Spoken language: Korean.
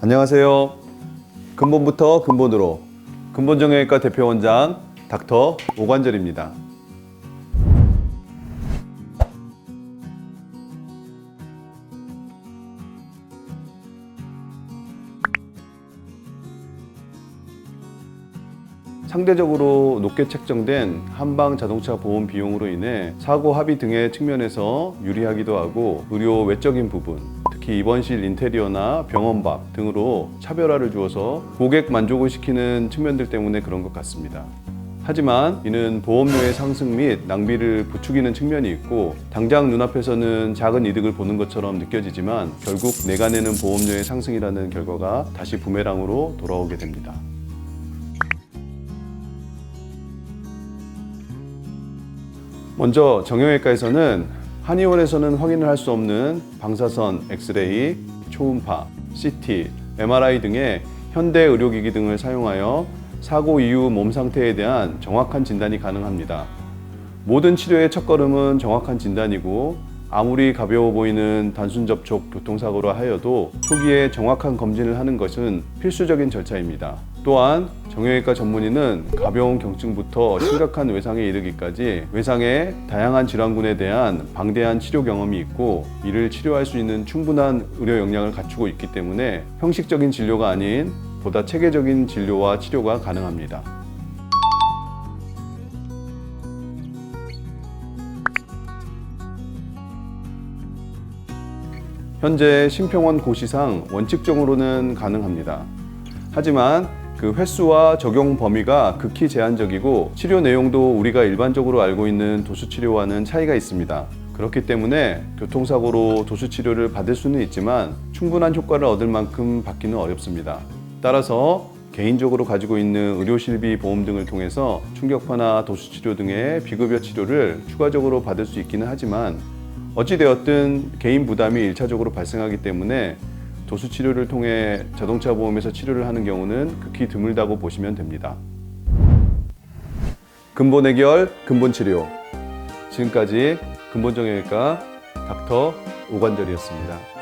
안녕하세요. 근본부터 근본으로 근본정형외과 대표원장 닥터 오관절입니다. 상대적으로 높게 책정된 한방 자동차 보험 비용으로 인해 사고 합의 등의 측면에서 유리하기도 하고 의료 외적인 부분, 특히 입원실 인테리어나 병원밥 등으로 차별화를 주어서 고객 만족을 시키는 측면들 때문에 그런 것 같습니다. 하지만 이는 보험료의 상승 및 낭비를 부추기는 측면이 있고 당장 눈앞에서는 작은 이득을 보는 것처럼 느껴지지만 결국 내가 내는 보험료의 상승이라는 결과가 다시 부메랑으로 돌아오게 됩니다. 먼저 정형외과에서는 한의원에서는 확인을 할 수 없는 방사선, 엑스레이, 초음파, CT, MRI 등의 현대 의료기기 등을 사용하여 사고 이후 몸 상태에 대한 정확한 진단이 가능합니다. 모든 치료의 첫걸음은 정확한 진단이고 아무리 가벼워 보이는 단순 접촉 교통사고라 하여도 초기에 정확한 검진을 하는 것은 필수적인 절차입니다. 또한 정형외과 전문의는 가벼운 경증부터 심각한 외상에 이르기까지 외상의 다양한 질환군에 대한 방대한 치료 경험이 있고 이를 치료할 수 있는 충분한 의료 역량을 갖추고 있기 때문에 형식적인 진료가 아닌 보다 체계적인 진료와 치료가 가능합니다. 현재 심평원 고시상 원칙적으로는 가능합니다. 하지만 그 횟수와 적용 범위가 극히 제한적이고 치료 내용도 우리가 일반적으로 알고 있는 도수 치료와는 차이가 있습니다. 그렇기 때문에 교통사고로 도수 치료를 받을 수는 있지만 충분한 효과를 얻을 만큼 받기는 어렵습니다. 따라서 개인적으로 가지고 있는 의료실비 보험 등을 통해서 충격파나 도수 치료 등의 비급여 치료를 추가적으로 받을 수 있기는 하지만 어찌되었든 개인 부담이 일차적으로 발생하기 때문에 도수 치료를 통해 자동차 보험에서 치료를 하는 경우는 극히 드물다고 보시면 됩니다. 근본 해결, 근본 치료. 지금까지 근본정형외과 닥터 오관절이었습니다.